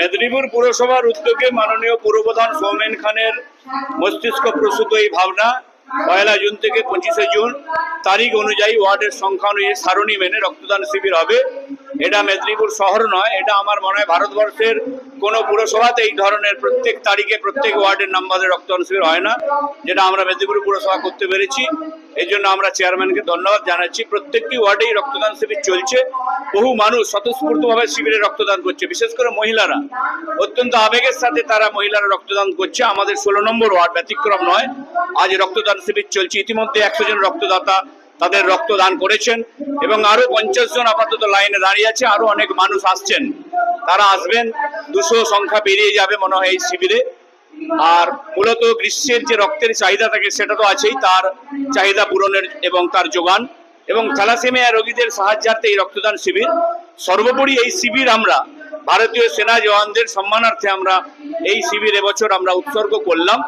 মেদিনীপুর পুরসভার উদ্যোগে মাননীয় পুরপ্রধান সৌমেন খানের মস্তিষ্ক প্রসূত এই ভাবনা, পয়লা জুন থেকে পঁচিশে জুন, তারিখ অনুযায়ী ওয়ার্ডের সংখ্যা অনুযায়ী সারণী মেনে রক্তদান শিবির হবে। এটা মেদিনীপুর শহর নয়, এটা আমার মনে হয় ভারতবর্ষের কোনো পুরসভাতে এই ধরনের প্রত্যেক তারিখে প্রত্যেক ওয়ার্ডের নাম্বারে রক্তদান শিবির হয় না, যেটা আমরা মেদিনীপুর পুরসভা করতে পেরেছি। এই জন্য আমরা চেয়ারম্যানকে ধন্যবাদ জানাচ্ছি। প্রত্যেকটি ওয়ার্ডেই রক্তদান শিবির চলছে। বহু মানুষ স্বতঃস্ফূর্তভাবে শিবিরে রক্তদান করছে, বিশেষ করে মহিলারা। অত্যন্ত আবেগের সাথে তারা মহিলারা রক্তদান করছে। আমাদের ষোলো নম্বর ওয়ার্ড ব্যতিক্রম নয়। আজ রক্তদান শিবির চলছে। ইতিমধ্যে একশো জন রক্তদাতা তাদের রক্তদান করেছেন এবং আরও পঞ্চাশ জন আপাতত লাইনে দাঁড়িয়ে আছে। আরও অনেক মানুষ আসছেন। তারা আসবেন, দুশো সংখ্যা বেরিয়ে যাবে মনে হয় এই শিবিরে। আর মূলত গ্রীষ্মের যে রক্তের চাহিদা থাকে, সেটা তো আছেই। তার চাহিদা পূরণের এবং তার যোগান। এবং থ্যালাসেমিয়া রোগীদের সাহায্যার্থে এই রক্তদান শিবির। সর্বোপরি এই শিবির আমরা, ভারতীয় সেনা জওয়ানদের সম্মানার্থে আমরা এই শিবির এবছর আমরা উৎসর্গ করলাম।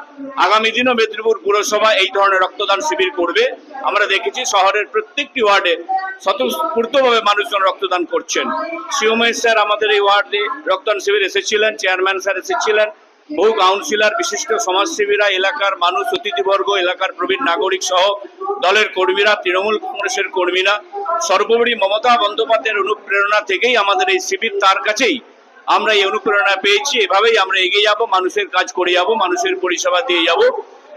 আগামী দিনও মেদিনীপুর পুরসভা এই ধরনের রক্তদান শিবির করবে। আমরা দেখেছি শহরের প্রত্যেকটি ওয়ার্ডে স্বতঃস্ফূর্তভাবে মানুষজন রক্তদান করছেন। শিওময় স্যার আমাদের এই ওয়ার্ডে রক্তদান শিবির এসেছিলেন, চেয়ারম্যান স্যার এসেছিলেন বহু কাউন্সিলর, বিশিষ্ট সমাজসেবীরা, এলাকার মানুষ, অতিথিবর্গ, এলাকার প্রবীণ নাগরিক সহ দলের কর্মীরা, তৃণমূল কংগ্রেসের কর্মীরা, সর্বোপরি মমতা বন্দ্যোপাধ্যায়ের অনুপ্রেরণা থেকেই আমাদের এই শিবির তার কাছেই আমরা এই অনুপ্রেরণা পেয়েছি। এভাবেই আমরা এগিয়ে যাব, মানুষের কাজ করে যাব, মানুষের পরিষেবা দিয়ে যাব।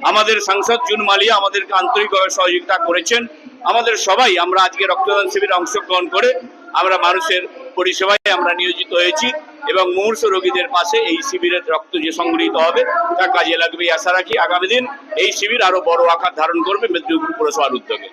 আমাদের সাংসদ জুন মালিয়া আমাদেরকে আন্তরিকভাবে সহযোগিতা করেছেন। আমাদের সবাই আমরা আজকে রক্তদান শিবিরে অংশগ্রহণ করে আমরা মানুষের পরিষেবায় আমরা নিয়োজিত হয়েছি। এবং মূর্ষ রোগীদের পাশে এই শিবিরের রক্ত যে সংগৃহীত হবে, তা কাজে লাগবে। আশা রাখি আগামী দিন এই শিবির আরও বড় আকার ধারণ করবে মেদিনীপুর পুরসভার উদ্যোগে।